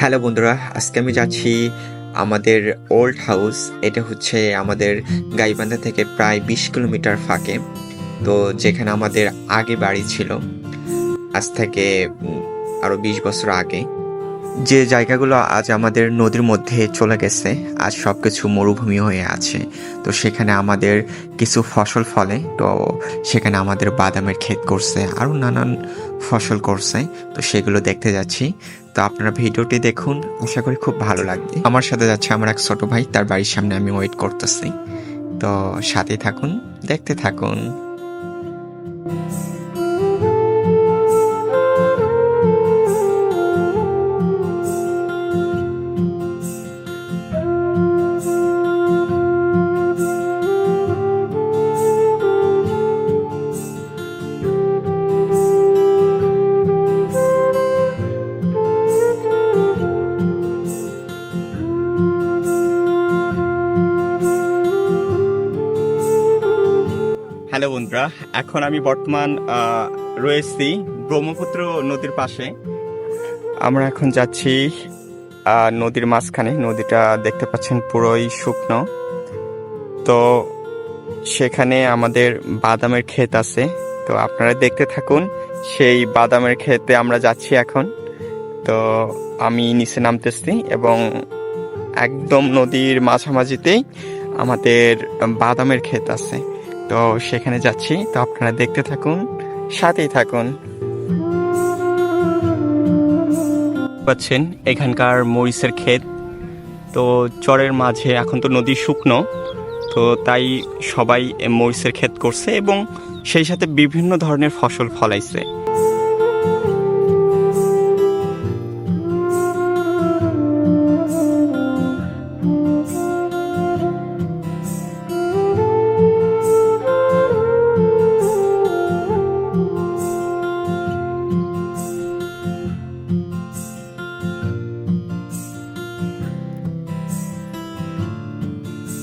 Hello বন্ধুরা, আজকে আমি যাচ্ছি আমাদের ওল্ড হাউস। এটা হচ্ছে আমাদের গাইবান্ধা থেকে প্রায় বিশ কিলোমিটার ফাঁকে। তো যেখানে আমাদের আগে বাড়ি ছিল, আজ থেকে আরও বিশ বছর আগে। যে জায়গাগুলো আজ আমাদের নদীর মধ্যে চলে গেছে, আজ সব কিছু মরুভূমি হয়ে আছে। তো সেখানে আমাদের কিছু ফসল ফলে, তো সেখানে আমাদের বাদামের ক্ষেত করছে, আরও নানান ফসল করছে। তো সেগুলো দেখতে যাচ্ছি। তো আপনারা ভিডিওটি দেখুন, আশা করি খুব ভালো লাগবে। আমার সাথে যাচ্ছে আমার এক ছোট ভাই, তার বাড়ির সামনে আমি ওয়েট করতেছি। তো সাথে থাকুন, দেখতে থাকুন। বন্ধুরা এখন আমি বর্তমান রয়েছি ব্রহ্মপুত্র নদীর পাশে। আমরা এখন যাচ্ছি নদীর মাঝখানে। নদীটা দেখতে পাচ্ছেন পুরোই শুকনো। তো সেখানে আমাদের বাদামের ক্ষেত আছে। তো আপনারা দেখতে থাকুন, সেই বাদামের ক্ষেতে আমরা যাচ্ছি এখন। তো আমি নিচে নামতেছি এবং একদম নদীর মাঝামাঝিতেই আমাদের বাদামের ক্ষেত আছে। তো সেখানে যাচ্ছি। তো আপনারা দেখতে থাকুন, সাথেই থাকুন। পাচ্ছেন এখানকার মরিচের ক্ষেত। তো চরের মাঝে এখন তো নদী শুকনো, তো তাই সবাই মরিচের ক্ষেত করছে এবং সেই সাথে বিভিন্ন ধরনের ফসল ফলাইছে।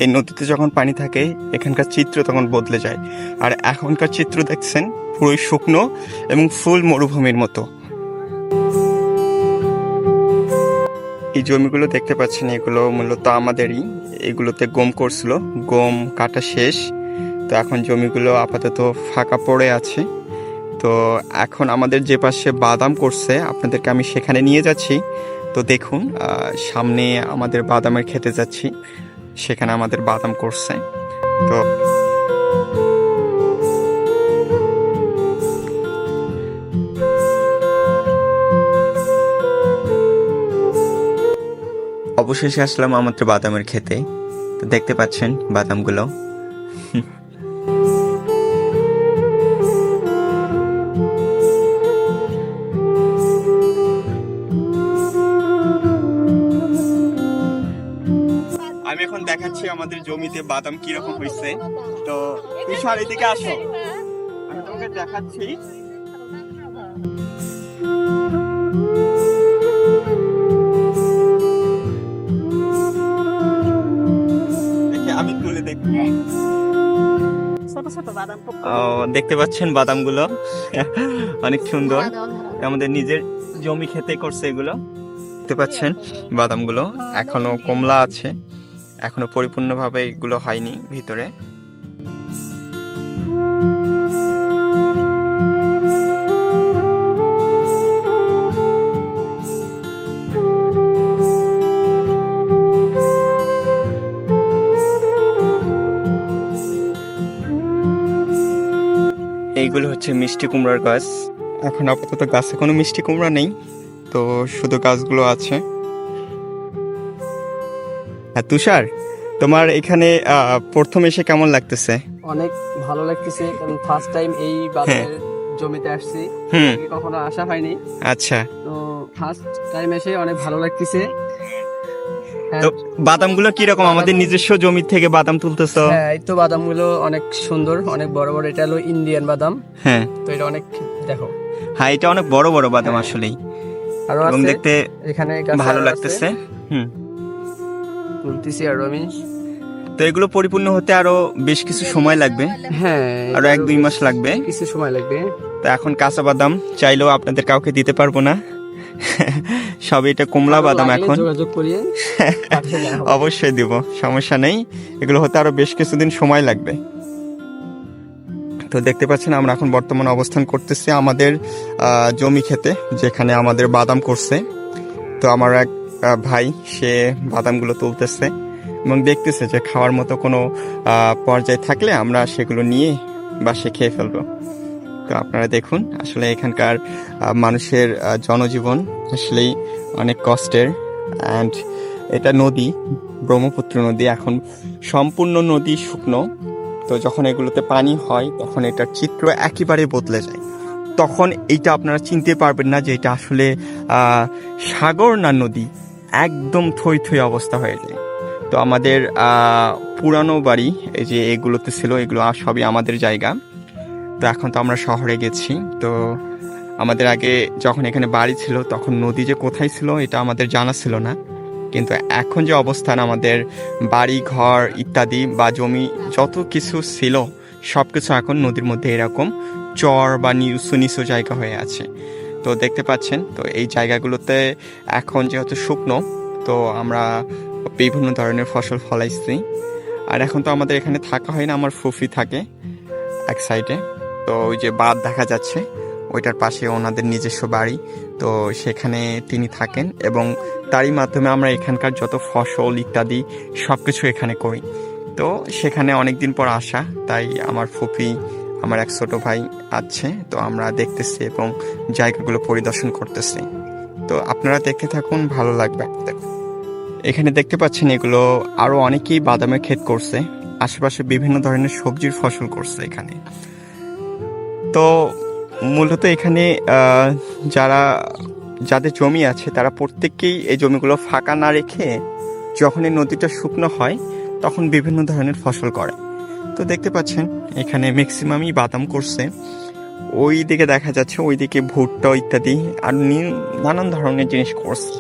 এই নদীতে যখন পানি থাকে, এখানকার চিত্র তখন বদলে যায়। আর এখনকার চিত্র দেখছেন পুরোই শুকনো এবং ফুল মরুভূমির মতো। এই জমিগুলো দেখতে পাচ্ছেন, এগুলো মূলত আমাদেরই। এগুলোতে গম করছিল। গম কাটা শেষ। তো এখন জমিগুলো আপাতত ফাঁকা পড়ে আছে। তো এখন আমাদের যে পাশে বাদাম করছে, আপনাদেরকে আমি সেখানে নিয়ে যাচ্ছি। তো দেখুন সামনে আমাদের বাদামের খেতে যাচ্ছি। সেখানে আমাদের বাদাম করছে। তো অবশেষে আসলাম আমাদের বাদামের খেতে। তো দেখতে পাচ্ছেন বাদামগুলো। এখন দেখাচ্ছি আমাদের জমিতে বাদাম কীরকম হয়েছে তো তুষার এদিকে আসো। আমি তোমাকে দেখাচ্ছি। আমি তুলে দেখি। দেখতে পাচ্ছেন বাদামগুলো? অনেক সুন্দর। আমাদের নিজের জমি খেতে করছে এগুলো। দেখতে পাচ্ছেন বাদামগুলো। এখনও কমলা আছে। এখনও পরিপূর্ণভাবে এগুলো হয়নি ভিতরে। এইগুলো হচ্ছে মিষ্টি কুমড়ার গাছ। এখন আপাতত গাছে কোনো মিষ্টি কুমড়া নেই, তো শুধু গাছগুলো আছে। হ্যাঁ তুষার তোমার এখানে প্রথম এসে কেমন লাগতেছে? অনেক ভালো লাগতেছে কারণ ফার্স্ট টাইম এই বাদামের জমিতে আসছি। আগে কখনো আসা হয়নি। আচ্ছা। তো ফার্স্ট টাইম এসে অনেক ভালো লাগতেছে। হ্যাঁ, তো বাদামগুলো কীরকম? আমাদের নিজস্ব জমি থেকে বাদাম তুলতেছো? হ্যাঁ এই তো বাদামগুলো অনেক সুন্দর অনেক বড় বড়। এটা হলো ইন্ডিয়ান বাদাম। হ্যাঁ। তো এটা অনেক দেখো। হ্যাঁ এটা অনেক বড় বড় বাদাম আসলেই। আরও এবং দেখতে এখানে ভালো লাগতেছে। হুম। তুলতেছি আর আমি। তো এগুলো পরিপূর্ণ হতে আরও বেশ কিছু সময় লাগবে। হ্যাঁ আরও এক দুই মাস লাগবে। কিছু সময় লাগবে। তো এখন কাঁচা বাদাম চাইলেও আপনাদের কাউকে দিতে পারব না। সবে এটা কমলা বাদাম এখন। অবশ্যই দিব সমস্যা নেই। এগুলো হতে আরও বেশ কিছুদিন সময় লাগবে। তো দেখতে পাচ্ছেন আমরা এখন বর্তমানে অবস্থান করতেছি আমাদের আহ, জমি খেতে যেখানে আমাদের বাদাম করছে। তো আমার এক ভাই, সে বাদামগুলো তুলতেছে এবং দেখতেছে যে খাওয়ার মতো কোনো পর্যায়ে থাকলে আমরা সেগুলো নিয়ে বাসে খেয়ে ফেলব। তো আপনারা দেখুন, আসলে এখানকার মানুষের জনজীবন আসলেই অনেক কষ্টের। অ্যান্ড এটা নদী, ব্রহ্মপুত্র নদী, এখন সম্পূর্ণ নদী শুকনো। তো যখন এগুলোতে পানি হয়, তখন এটার চিত্র একেবারে বদলে যায়। তখন এইটা আপনারা চিনতে পারবেন না যে এটা আসলে সাগর না নদী। একদম থই থই অবস্থা হয়ে যায়। তো আমাদের পুরানো বাড়ি, এই যে এগুলোতে ছিল, এগুলো সবই আমাদের জায়গা। তো এখন তো আমরা শহরে গেছি। তো আমাদের আগে যখন এখানে বাড়ি ছিল, তখন নদী যে কোথায় ছিল, এটা আমাদের জানা ছিল না। কিন্তু এখন যে অবস্থান আমাদের বাড়ি, ঘর ইত্যাদি বা জমি যত কিছু ছিল সব কিছু এখন নদীর মধ্যে এরকম চর বা নিচু নিচু জায়গা হয়ে আছে। তো দেখতে পাচ্ছেন, তো এই জায়গাগুলোতে এখন যেহেতু শুকনো, তো আমরা বিভিন্ন ধরনের ফসল ফলাইছি। আর এখন তো আমাদের এখানে থাকা হয় না, আমার ফুফি থাকে এক সাইডে তো ওই যে বাঁধ দেখা যাচ্ছে, ওইটার পাশে ওনাদের নিজস্ব বাড়ি, তো সেখানে তিনি থাকেন এবং তারই মাধ্যমে আমরা এখানকার যত ফসল ইত্যাদি সব কিছু এখানে করি। তো সেখানে অনেক দিন পর আসা, তাই আমার ফুপি আমার এক ছোট ভাই আছে, তো আমরা দেখতেছি এবং জায়গাগুলো পরিদর্শন করতেছি। তো আপনারা দেখতে থাকুন, ভালো লাগবে আপনাদের। এখানে দেখতে পাচ্ছেন এগুলো আরও অনেকেই বাদামের ক্ষেত করছে, আশেপাশে বিভিন্ন ধরনের সবজির ফসল করছে এখানে। তো মূলত এখানে যারা, যাদের জমি আছে, তারা প্রত্যেককেই এই জমিগুলো ফাঁকা না রেখে যখন এই নদীটা শুকনো হয়, তখন বিভিন্ন ধরনের ফসল করে। তো দেখতে পাচ্ছেন, এখানে ম্যাক্সিমামই বাদাম করছে। ওই দিকে দেখা যাচ্ছে ওই দিকে ভুট্টা ইত্যাদি আর নানান ধরনের জিনিস করছে।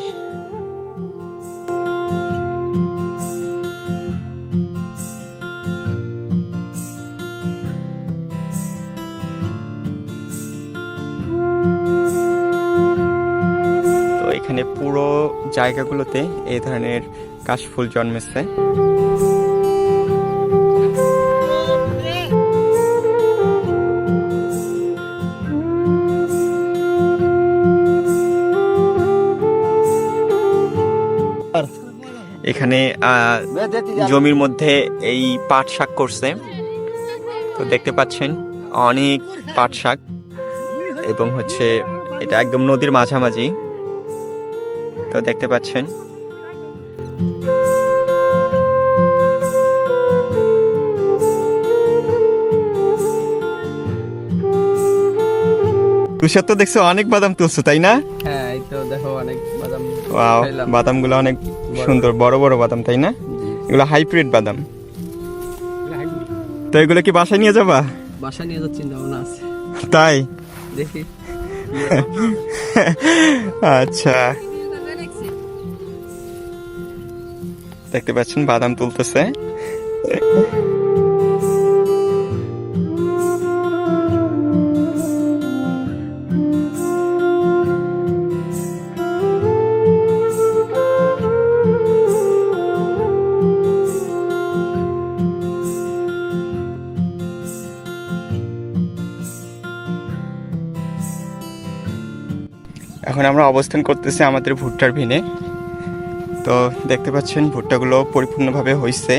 এখানে পুরো জায়গাগুলোতে এই ধরনের কাশফুল জন্মেছে। এখানে জমির মধ্যে এই পাট শাক করছে। তো দেখতে পাচ্ছেন, অনেক পাট শাক এবং হচ্ছে এটা একদম নদীর মাঝামাঝি। তো দেখতে পাচ্ছেন। তুষার তো দেখছ অনেক বাদাম তুলছো, তাই না? হ্যাঁ এই তো দেখো অনেক ওয়াও। বাদামগুলো অনেক সুন্দর বড়। বড় বাদাম তাই না। এগুলো হাইব্রিড বাদাম। তো এগুলো কি বাসায় নিয়ে যাবা? বাসা নিয়ে যাওয়ার চিন্তা ভাবনা আছে। তাই? দেখি। আচ্ছা। দেখতে পাচ্ছেন বাদাম তুলতেছে। এখন আমরা অবস্থান করতেছি আমাদের ভুট্টার ভিনে। তো দেখতে পাচ্ছেন, ভুট্টাগুলো পরিপূর্ণভাবে হয়েছে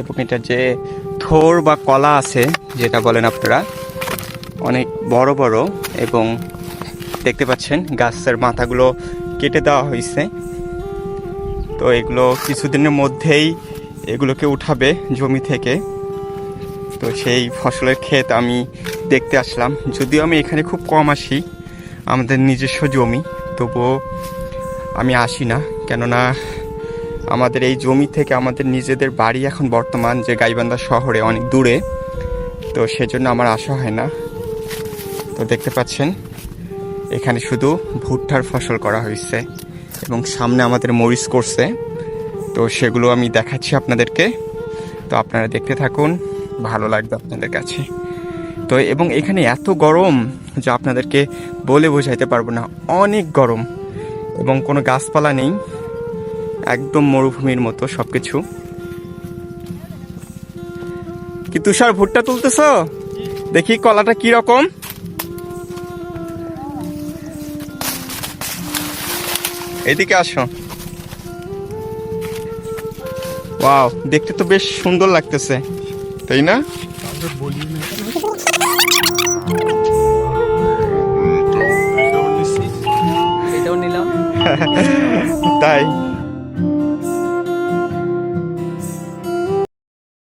এবং এটার যে থোর বা কলা আছে, যেটা বলেন আপনারা, অনেক বড় বড় এবং দেখতে পাচ্ছেন গাছের মাথাগুলো কেটে দেওয়া হয়েছে তো এগুলো কিছুদিনের মধ্যেই এগুলোকে উঠাবে জমি থেকে। তো সেই ফসলের ক্ষেত আমি দেখতে আসলাম। যদিও আমি এখানে খুব কম আসি আমাদের নিজস্ব জমি, তবুও আমি আসি না। কেননা আমাদের এই জমি থেকে আমাদের নিজেদের বাড়ি এখন বর্তমান যে গাইবান্ধা শহরে অনেক দূরে, তো সেজন্য আমার আসা হয় না। তো দেখতে পাচ্ছেন, এখানে শুধু ভুট্টার ফসল করা হয়েছে এবং সামনে আমাদের মরিচ করছে। তো সেগুলো আমি দেখাচ্ছি আপনাদেরকে। তো আপনারা দেখতে থাকুন, ভালো লাগবে আপনাদের কাছে। তো এবং এখানে এত গরম যে আপনাদেরকে বলে বোঝাইতে পারব না। অনেক গরম এবং কোনো গাছপালা নেই, একদম মরুভূমির মতো সব কিছু কি তুষার ভুট্টা তুলতেছ? দেখি কলাটা কি রকম। এদিকে আসো। ওয়াও, দেখতে তো বেশ সুন্দর লাগতেছে, তাই না? তাই